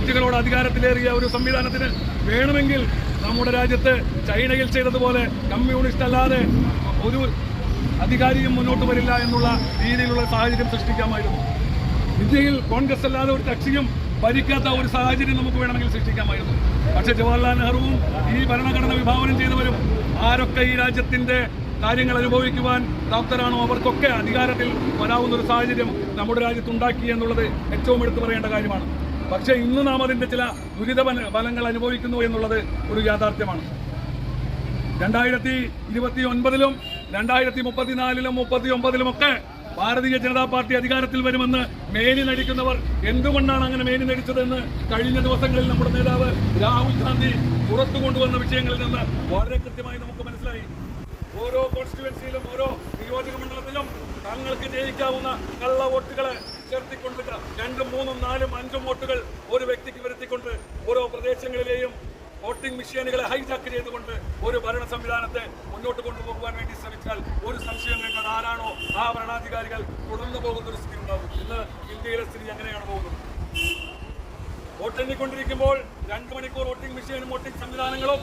സീറ്റുകളോട് അധികാരത്തിലേറിയ ഒരു സംവിധാനത്തിന് വേണമെങ്കിൽ നമ്മുടെ രാജ്യത്ത് ചൈനയിൽ ചെയ്തതുപോലെ കമ്മ്യൂണിസ്റ്റ് അല്ലാതെ ഒരു അധികാരിയും മുന്നോട്ട് വരില്ല എന്നുള്ള രീതിയിലുള്ള സാഹചര്യം സൃഷ്ടിക്കാമായിരുന്നു. ഇന്ത്യയിൽ കോൺഗ്രസ് അല്ലാതെ ഒരു കക്ഷിയും ഭരിക്കാത്ത ഒരു സാഹചര്യം നമുക്ക് വേണമെങ്കിൽ സൃഷ്ടിക്കാമായിരുന്നു. പക്ഷേ ജവഹർലാൽ നെഹ്റുവും ഈ ഭരണഘടന വിഭാവനം ചെയ്തവരും ആരൊക്കെ ഈ രാജ്യത്തിന്റെ കാര്യങ്ങൾ അനുഭവിക്കുവാൻ പ്രാപ്തരാണോ അവർക്കൊക്കെ അധികാരത്തിൽ വരാവുന്ന ഒരു സാഹചര്യം നമ്മുടെ രാജ്യത്ത് ഉണ്ടാക്കി എന്നുള്ളത് ഏറ്റവും എടുത്തു പറയേണ്ട കാര്യമാണ്. പക്ഷേ ഇന്ന് നാം അതിന്റെ ചില ദുരിത ഫലങ്ങൾ അനുഭവിക്കുന്നു എന്നുള്ളത് ഒരു യാഥാർത്ഥ്യമാണ്. രണ്ടായിരത്തി ഇരുപത്തി ഒൻപതിലും രണ്ടായിരത്തി മുപ്പത്തിനാലിലും മുപ്പത്തി ഒമ്പതിലുമൊക്കെ ഭാരതീയ ജനതാ പാർട്ടി അധികാരത്തിൽ വരുമെന്ന് മേനി നടിക്കുന്നവർ എന്തുകൊണ്ടാണ് അങ്ങനെ മേനി നടിച്ചതെന്ന് കഴിഞ്ഞ ദിവസങ്ങളിൽ നമ്മുടെ നേതാവ് രാഹുൽ ഗാന്ധി പുറത്തു കൊണ്ടുവന്ന വിഷയങ്ങളിൽ നിന്ന് വളരെ കൃത്യമായി നമുക്ക് മനസ്സിലായി. ഓരോ കോൺസ്റ്റിറ്റുവൻസിയിലും ഓരോ നിയോജക മണ്ഡലത്തിലും തങ്ങൾക്ക് ജയിക്കാവുന്ന കള്ള വോട്ടുകളെ ചേർത്തിക്കൊണ്ട് രണ്ടും മൂന്നും നാലും അഞ്ചും വോട്ടുകൾ ഒരു വ്യക്തിക്ക് വരുത്തിക്കൊണ്ട് ഓരോ പ്രദേശങ്ങളിലെയും വോട്ടിംഗ് മെഷീനുകളെ ഹൈജാക്ക് ചെയ്തുകൊണ്ട് ഒരു ഭരണ സംവിധാനത്തെ മുന്നോട്ട് കൊണ്ടുപോകുവാൻ വേണ്ടി ശ്രമിച്ചാൽ ഒരു സംശയം അത് ആരാണോ ആ ഭരണാധികാരികൾ തുടർന്നു പോകുന്ന ഒരു സ്ഥിതി ഉണ്ടാകും. ഇന്ന് ഇന്ത്യയിലെ സ്ഥിതി അങ്ങനെയാണ് പോകുന്നത്? വോട്ടെണ്ണിക്കൊണ്ടിരിക്കുമ്പോൾ രണ്ട് മണിക്കൂർ വോട്ടിംഗ് മെഷീനും വോട്ടിംഗ് സംവിധാനങ്ങളും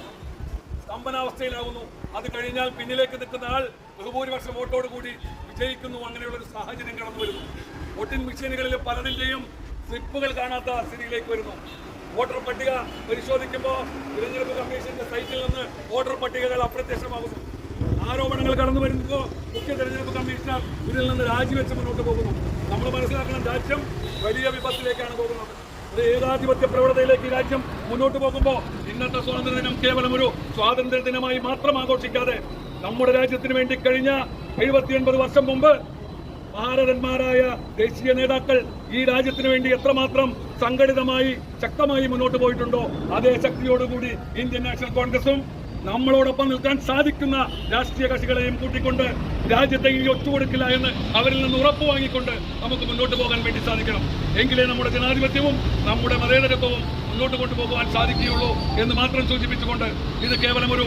സ്തംഭനാവസ്ഥയിലാകുന്നു. അത് കഴിഞ്ഞാൽ പിന്നിലേക്ക് നിൽക്കുന്ന ആൾ ബഹുഭൂരിപക്ഷം വോട്ടോടുകൂടി വിജയിക്കുന്നു. അങ്ങനെയുള്ള ഒരു സാഹചര്യം കടന്നു വരുന്നു വോട്ടിംഗ് മെഷീനുകളിൽ പലതിന്റെയും സ്ലിപ്പുകൾ കാണാത്ത സ്ഥിതിയിലേക്ക് വരുന്നു. വോട്ടർ പട്ടിക പരിശോധിക്കുമ്പോൾ തിരഞ്ഞെടുപ്പ് കമ്മീഷന്റെ സൈറ്റിൽ നിന്ന് വോട്ടർ പട്ടികകൾ അപ്രത്യക്ഷമാകുന്നു. ആരോപണങ്ങൾ കടന്നു വരുമ്പോൾ മുഖ്യ തെരഞ്ഞെടുപ്പ് കമ്മീഷണർ ഇതിൽ നിന്ന് രാജിവെച്ച് മുന്നോട്ട് പോകുന്നു. നമ്മൾ മനസ്സിലാക്കണം രാജ്യം വലിയ വിപത്തിലേക്കാണ് പോകുന്നത്. ഒരു ഏകാധിപത്യ പ്രവണതയിലേക്ക് രാജ്യം മുന്നോട്ട് പോകുമ്പോൾ ഇന്നത്തെ സ്വാതന്ത്ര്യദിനം കേവലം ഒരു സ്വാതന്ത്ര്യ ദിനമായി മാത്രം ആഘോഷിക്കാതെ നമ്മുടെ രാജ്യത്തിന് വേണ്ടി കഴിഞ്ഞ എഴുപത്തിയൊൻപത് വർഷം മുമ്പ് ഭാരതന്മാരായ ദേശീയ നേതാക്കൾ ഈ രാജ്യത്തിന് വേണ്ടി എത്രമാത്രം സംഘടിതമായി ശക്തമായി മുന്നോട്ട് പോയിട്ടുണ്ടോ അതേ ശക്തിയോടുകൂടി ഇന്ത്യൻ നാഷണൽ കോൺഗ്രസും നമ്മളോടൊപ്പം നിൽക്കാൻ സാധിക്കുന്ന രാഷ്ട്രീയ കക്ഷികളെയും കൂട്ടിക്കൊണ്ട് രാജ്യത്തെ ഇനി ഒത്തുകൊടുക്കില്ല എന്ന് അവരിൽ നിന്ന് ഉറപ്പ് വാങ്ങിക്കൊണ്ട് നമുക്ക് മുന്നോട്ട് പോകാൻ വേണ്ടി സാധിക്കണം. എങ്കിലേ നമ്മുടെ ജനാധിപത്യവും നമ്മുടെ മതേതരത്വവും മുന്നോട്ട് കൊണ്ടുപോകുവാൻ സാധിക്കുകയുള്ളൂ എന്ന് മാത്രം സൂചിപ്പിച്ചുകൊണ്ട് ഇത് കേവലം ഒരു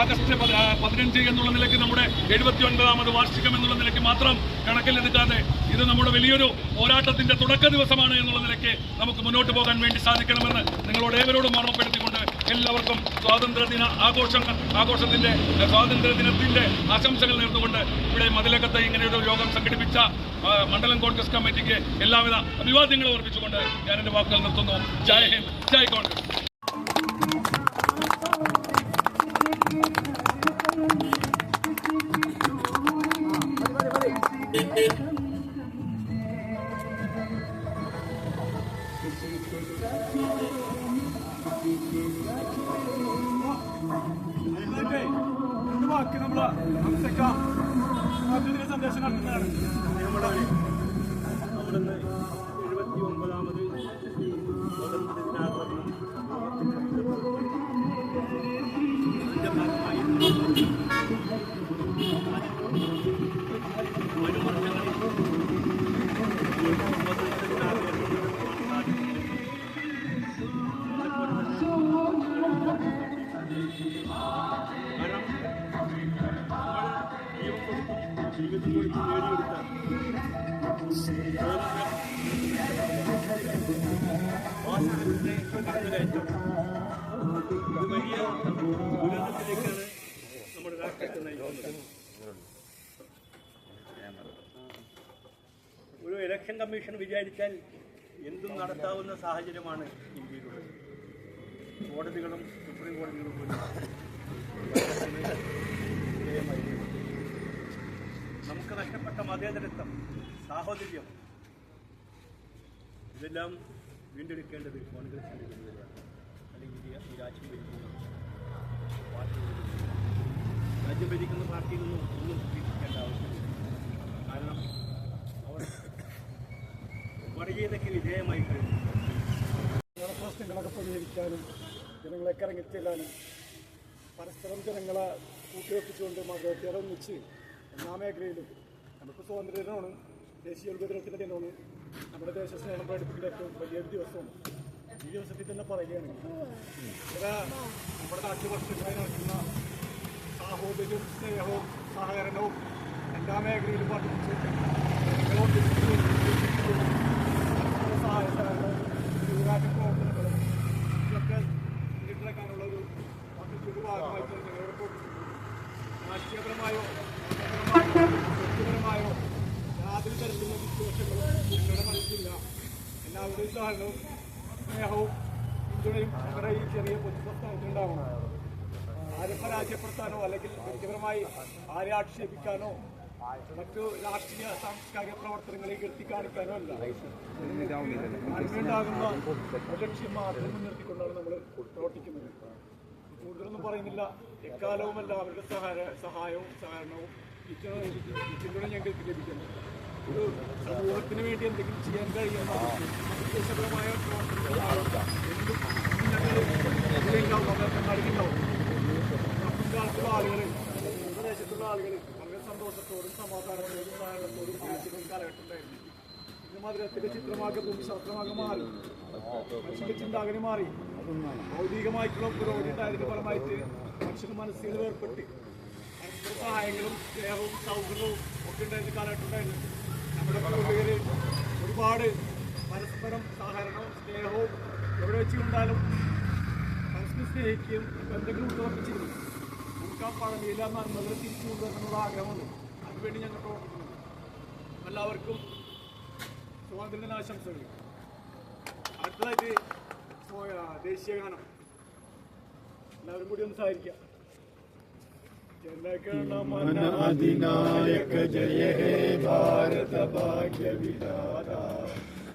ആഗസ്റ്റ് പതിനഞ്ച് എന്നുള്ള നിലയ്ക്ക് നമ്മുടെ എഴുപത്തി ഒൻപതാമത് വാർഷികം എന്നുള്ള നിലയ്ക്ക് മാത്രം കണക്കിലെടുക്കാതെ ഇത് നമ്മുടെ വലിയൊരു പോരാട്ടത്തിന്റെ തുടക്ക ദിവസമാണ് എന്നുള്ള നിലയ്ക്ക് നമുക്ക് മുന്നോട്ട് പോകാൻ വേണ്ടി സാധിക്കണമെന്ന് നിങ്ങളോട് ഏവരോടും ഓർമ്മപ്പെടുത്തിക്കൊണ്ട് എല്ലാവർക്കും സ്വാതന്ത്ര്യദിന ആഘോഷങ്ങൾ ആഘോഷത്തിന്റെ സ്വാതന്ത്ര്യദിനത്തിന്റെ സ്വാതന്ത്ര്യ ദിനത്തിന്റെ ആശംസകൾ നേർന്നുകൊണ്ട് ഇവിടെ മതിലകത്ത് ഇങ്ങനെയൊരു യോഗം സംഘടിപ്പിച്ച മണ്ഡലം കോൺഗ്രസ് കമ്മിറ്റിക്ക് എല്ലാവിധ അഭിവാദ്യങ്ങളും അർപ്പിച്ചുകൊണ്ട് ഞാൻ എന്റെ വാക്കുകൾ നിർത്തുന്നു. ജയ ഹിന്ദ്. ജയ് കോൺഗ്രസ് രണ്ട് ഒരു ഇലക്ഷൻ കമ്മീഷൻ വിചാരിച്ചാൽ എന്തും നടത്താവുന്ന സാഹചര്യമാണ് ഇന്ത്യയിലുള്ളത് കോടതികളും സുപ്രീം കോടതികളും പോലും. നമുക്ക് നഷ്ടപ്പെട്ട മതേതരത്വം സാഹോദര്യം ഇതെല്ലാം വീണ്ടെടുക്കേണ്ടത് കോൺഗ്രസിന്റെ അല്ലെങ്കിൽ ഈ രാജ്യം ഭരിക്കുന്ന. ചുമതലയാണ്. രാജ്യം ഭരിക്കുന്ന പാർട്ടിയിൽ നിന്നും ഒന്നും പ്രതീക്ഷിക്കേണ്ട ആവശ്യമില്ല. കാരണം അവർ വർഗീയതയ്ക്ക് വിധേയമായി കഴിഞ്ഞു. പ്രശ്നങ്ങളൊക്കെ പരിഹരിക്കാനും ജനങ്ങളെ ഇറങ്ങിച്ചെല്ലാനും പരസ്പരം ജനങ്ങളെ കൂട്ടിവെപ്പിച്ചുകൊണ്ട് മതത്തെ ഒന്നിച്ച് എല്ലാ മേഖലയിലും നമുക്ക് സ്വാതന്ത്ര്യ ദിനമാണ് ദേശീയ ഉത്ബോധനത്തിന്റെ ദിനമാണ് നമ്മുടെ ദേശസ്നേഹം പ്രകടിപ്പിക്കുന്ന ഏറ്റവും വലിയൊരു ദിവസമാണ്. ഈ ദിവസത്തിൽ തന്നെ പറയുകയാണെങ്കിൽ ഇവിടെ നമ്മുടെ നാട്ടിൽ വർഷങ്ങളായി നടക്കുന്ന സാഹോദര്യവും സ്നേഹവും സഹകരണവും എല്ലാ മേഖലയിലും പഠിപ്പിച്ച് സഹായ സഹകരണവും പ്രവർത്തനങ്ങളും ഇതൊക്കെ വീട്ടിലെക്കാനുള്ള ഒരു പദ്ധതിയുടെ ഭാഗമായിട്ടാണ് ഞങ്ങളിവിടെ രാഷ്ട്രീയപരമായോ വ്യക്തിപരമായോ നാട്ടിൽ കിടക്കുന്ന സിറ്റുവേഷനുകളും ഇന്ത്യയുടെ മനസ്സില്ല എല്ലാവരുടെയും സഹനവും സ്നേഹവും ഇന്ത്യയുടെയും ഞങ്ങളുടെ ഈ ചെറിയ പൊതുപ്രസ്ഥാനത്തിൽ ഉണ്ടാവണം ആരെ പരാജയപ്പെടുത്താനോ അല്ലെങ്കിൽ വ്യക്തിപരമായി ആരെ ആക്ഷേപിക്കാനോ മറ്റു രാഷ്ട്രീയ സാംസ്കാരിക പ്രവർത്തനങ്ങളെ കെടുത്തി കാണിക്കാനോ അല്ല. നന്മയുണ്ടാകുന്ന ലക്ഷ്യം മാത്രം മുൻനിർത്തിക്കൊണ്ടാണ് നമ്മൾ പ്രവർത്തിക്കുന്നത്. കൂടുതലൊന്നും പറയുന്നില്ല. എക്കാലവും എല്ലാവരുടെ സഹായ സഹായവും സഹകരണവും ഇച്ചിരി ഞങ്ങൾക്ക് ലഭിക്കുന്നുണ്ട് സമൂഹത്തിന് വേണ്ടി എന്തെങ്കിലും ചെയ്യാൻ മധുരത്തിന്റെ ചിത്രമാകെ മാറി ചിന്താഗതി മാറി ഭൗതികമായിട്ടുള്ള പുരോഗതി ഉണ്ടായതിന്റെ ഫലമായിട്ട് മനുഷ്യന്റെ മനസ്സിൽ പരസ്പര സഹായങ്ങളും സ്നേഹവും സൗഹൃദവും നമ്മുടെ ഒരുപാട് പരസ്പരം സഹകരണവും സ്നേഹവും എവിടെ വെച്ച് കണ്ടാലും പരസ്പരം സ്നേഹിക്കുകയും ബന്ധങ്ങൾ ഉറപ്പിച്ചിരുന്നു നമുക്ക് ആ പഴമയില നന്മകൾ തിരിച്ചു കൊണ്ടുവരുന്നുള്ള ആഗ്രഹമുണ്ട്. അതിനുവേണ്ടി ഞങ്ങൾ പ്രവർത്തിക്കുന്നു. എല്ലാവർക്കും സ്വാതന്ത്ര്യ ആശംസകൾ അടുത്തതായിട്ട് ദേശീയ ഗാനം. എല്ലാവരും കൂടി ഒന്ന് സഹായിക്കാം मन अधिनायक जय हे भारत भाग्य विधाता।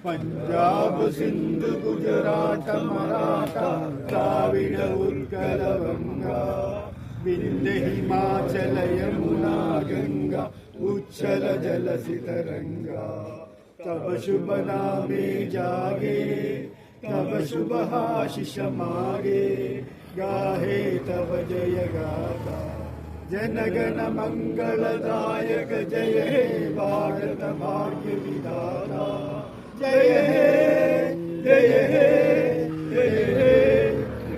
पंजाब सिंध गुजरात मराठा द्राविड उत्कल गंगा। विंध्य हिमाचल यमुना गंगा, उच्छल जल सितरंगा। तब शुभ नामे जागे, तब शुभ आशिष मागे, गाहे तब जय गाता। ಜನಗಣ ಮಂಗಳದಾಯಕ ಜಯ ಹೇ ಭಾರತ ಭಾಗ್ಯ ವಿಧಾನ ಜಯ ಹೇ ಜಯ ಹೇ ಜಯ ಹೇ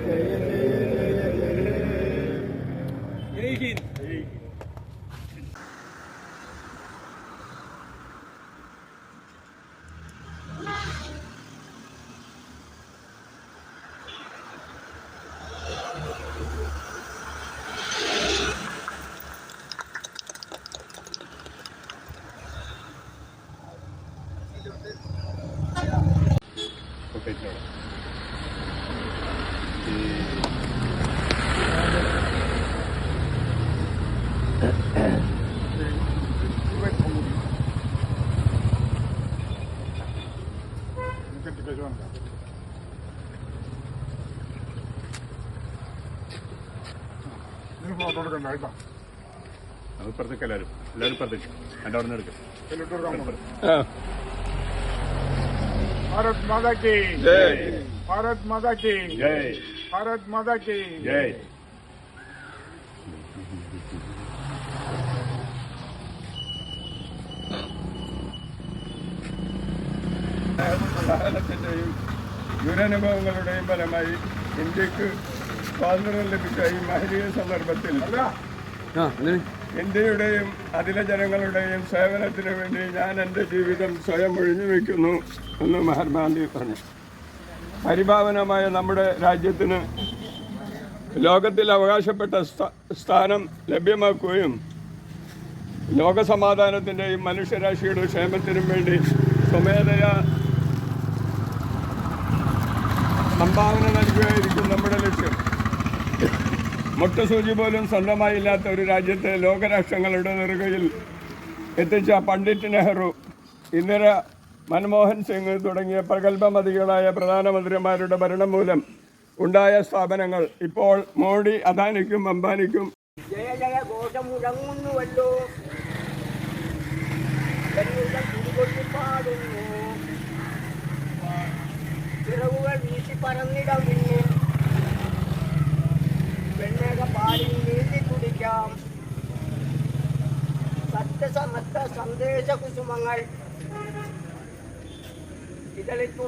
ಜಯ ಹೇ ಜಯ ಹೇ ಜೈ ಹಿಂದ್ അത് ഇപ്പുറത്തേക്ക് എല്ലാവരും എല്ലാവരും ഇപ്പുറത്തേക്ക് എന്റെ അവിടെ നിന്ന് എടുക്കും भारत माता की जय भारत माता की ജയ് भारत माता की ജയ് സഹനത്തിന്റെയും ദുരനുഭവങ്ങളുടെയും ഫലമായി ഇന്ത്യക്ക് സ്വാതന്ത്ര്യം ലഭിച്ച ഈ മഹനീയ സന്ദർഭത്തിൽ ഇന്ത്യയുടെയും അതിലെ ജനങ്ങളുടെയും സേവനത്തിന് വേണ്ടി ഞാൻ എന്റെ ജീവിതം സ്വയം ഒഴിഞ്ഞു വയ്ക്കുന്നു എന്ന് മഹാത്മാഗാന്ധി പറഞ്ഞു. പരിഭാവനമായ നമ്മുടെ രാജ്യത്തിന് ലോകത്തിൽ അവകാശപ്പെട്ട സ്ഥാനം ലഭ്യമാക്കുകയും ലോകസമാധാനത്തിന്റെയും മനുഷ്യരാശിയുടെ ക്ഷേമത്തിനും വേണ്ടി സ്വമേധയാ സംഭാവന നൽകുകയായിരിക്കും നമ്മുടെ ലക്ഷ്യം. മുട്ടസൂചി പോലും സ്വന്തമായില്ലാത്ത ഒരു രാജ്യത്തെ ലോകരാഷ്ട്രങ്ങളുടെ നെറുകയിൽ എത്തിച്ച പണ്ഡിറ്റ് നെഹ്റു ഇന്ദിര മൻമോഹൻ സിംഗ് തുടങ്ങിയ പ്രഗത്ഭമതികളായ പ്രധാനമന്ത്രിമാരുടെ ഭരണം മൂലം ഉണ്ടായ സ്ഥാപനങ്ങൾ ഇപ്പോൾ മോഡി അദാനിക്കും അംബാനിക്കും. ജയ ജയ പാടുന്നു. ചിറകുകൾ വീശി പറന്നിടം പിന്നെ നീതി കുടിക്കാം. സത്യസമത്വ സന്ദേശ കുസുമങ്ങൾ. ഇതളിത്തു